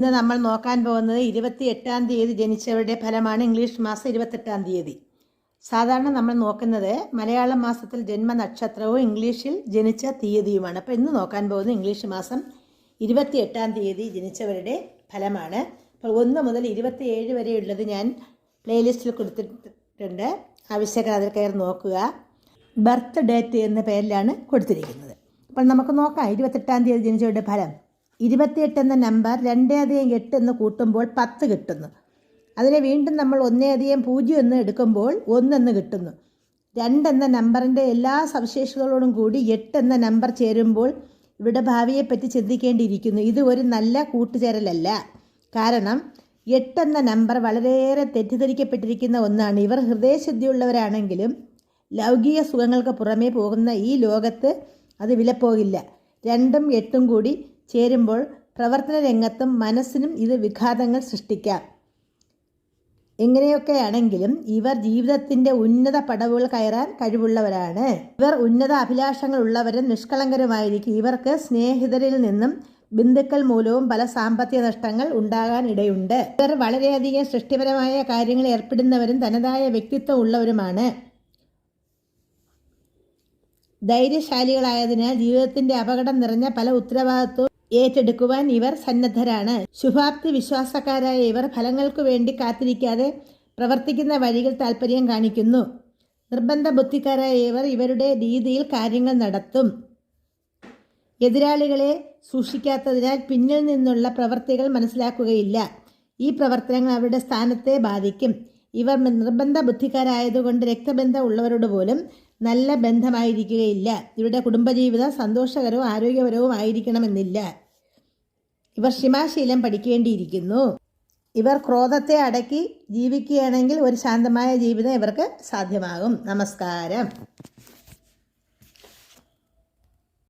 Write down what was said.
ഇന്ന് നമ്മൾ നോക്കാൻ പോകുന്നത് ഇരുപത്തി എട്ടാം തീയതി ജനിച്ചവരുടെ ഫലമാണ് ഇംഗ്ലീഷ് മാസം ഇരുപത്തെട്ടാം തീയതി. സാധാരണ നമ്മൾ നോക്കുന്നത് മലയാള മാസത്തിൽ ജന്മ നക്ഷത്രവും ഇംഗ്ലീഷിൽ ജനിച്ച തീയതിയുമാണ്. അപ്പോൾ ഇന്ന് നോക്കാൻ പോകുന്നത് ഇംഗ്ലീഷ് മാസം ഇരുപത്തി എട്ടാം തീയതി ജനിച്ചവരുടെ ഫലമാണ്. അപ്പോൾ ഒന്ന് മുതൽ ഇരുപത്തിയേഴ് വരെയുള്ളത് ഞാൻ പ്ലേലിസ്റ്റിൽ കൊടുത്തിട്ടുണ്ട്. ആവശ്യക്കാർ അതിൽ കയറി നോക്കുക. ബർത്ത് ഡേറ്റ് എന്ന പേരിലാണ് കൊടുത്തിരിക്കുന്നത്. അപ്പോൾ നമുക്ക് നോക്കാം ഇരുപത്തെട്ടാം തീയതി ജനിച്ചവരുടെ ഫലം. ഇരുപത്തിയെട്ട് എന്ന നമ്പർ രണ്ടേ അധികം എട്ട് എന്ന് കൂട്ടുമ്പോൾ പത്ത് കിട്ടുന്നു. അതിനെ വീണ്ടും നമ്മൾ ഒന്നേ അധികം പൂജ്യം എന്ന് എടുക്കുമ്പോൾ ഒന്നെന്ന് കിട്ടുന്നു. രണ്ടെന്ന നമ്പറിന്റെ എല്ലാ സവിശേഷതകളോടും കൂടി എട്ട് എന്ന നമ്പർ ചേരുമ്പോൾ ഇവിടെ ഭാവിയെപ്പറ്റി ചിന്തിക്കേണ്ടിയിരിക്കുന്നു. ഇത് ഒരു നല്ല കൂട്ടുചേരലല്ല. കാരണം എട്ട് എന്ന നമ്പർ വളരെയേറെ തെറ്റിദ്ധരിക്കപ്പെട്ടിരിക്കുന്ന ഒന്നാണ്. ഇവർ ഹൃദയശുദ്ധിയുള്ളവരാണെങ്കിലും ലൗകിക സുഖങ്ങൾക്ക് പുറമേ പോകുന്ന ഈ ലോകത്ത് അത് വിലപ്പോകില്ല. രണ്ടും എട്ടും കൂടി ചേരുമ്പോൾ പ്രവർത്തന രംഗത്തും മനസ്സിനും ഇത് വിഘാതങ്ങൾ സൃഷ്ടിക്കാം. എങ്ങനെയൊക്കെയാണെങ്കിലും ഇവർ ജീവിതത്തിന്റെ ഉന്നത പടവുകൾ കയറാൻ കഴിവുള്ളവരാണ്. ഇവർ ഉന്നത അഭിലാഷങ്ങൾ ഉള്ളവരും നിഷ്കളങ്കരുമായിരിക്കും. ഇവർക്ക് സ്നേഹിതരിൽ നിന്നും ബന്ധുക്കൾ മൂലവും പല സാമ്പത്തിക നഷ്ടങ്ങൾ ഉണ്ടാകാൻ ഇടയുണ്ട്. ഇവർ വളരെയധികം സൃഷ്ടിപരമായ കാര്യങ്ങളിൽ ഏർപ്പെടുന്നവരും തനതായ വ്യക്തിത്വം ഉള്ളവരുമാണ്. ധൈര്യശാലികളായതിനാൽ ജീവിതത്തിന്റെ അപകടം നിറഞ്ഞ പല ഉത്തരവാദിത്വവും ഏറ്റെടുക്കുവാൻ ഇവർ സന്നദ്ധരാണ്. ശുഭാപ്തി വിശ്വാസക്കാരായ ഇവർ ഫലങ്ങൾക്കു വേണ്ടി കാത്തിരിക്കാതെ പ്രവർത്തിക്കുന്ന വഴികൾ താല്പര്യം കാണിക്കുന്നു. നിർബന്ധ ബുദ്ധിക്കാരായ ഇവർ ഇവരുടെ രീതിയിൽ കാര്യങ്ങൾ നടത്തും. എതിരാളികളെ സൂക്ഷിക്കാത്തതിനാൽ പിന്നിൽ നിന്നുള്ള പ്രവർത്തികൾ മനസ്സിലാക്കുകയില്ല. ഈ പ്രവർത്തനങ്ങൾ അവരുടെ സ്ഥാനത്തെ ബാധിക്കും. ഇവർ നിർബന്ധ ബുദ്ധിക്കാരായതുകൊണ്ട് രക്തബന്ധം ഉള്ളവരോട് പോലും നല്ല ബന്ധമായിരിക്കുകയില്ല. ഇവരുടെ കുടുംബജീവിതം സന്തോഷകരവും ആരോഗ്യപരവും ആയിരിക്കണമെന്നില്ല. ഇവർ ക്ഷമാശീലം പഠിക്കേണ്ടിയിരിക്കുന്നു. ഇവർ ക്രോധത്തെ അടക്കി ജീവിക്കുകയാണെങ്കിൽ ഒരു ശാന്തമായ ജീവിതം ഇവർക്ക് സാധ്യമാകും. നമസ്കാരം.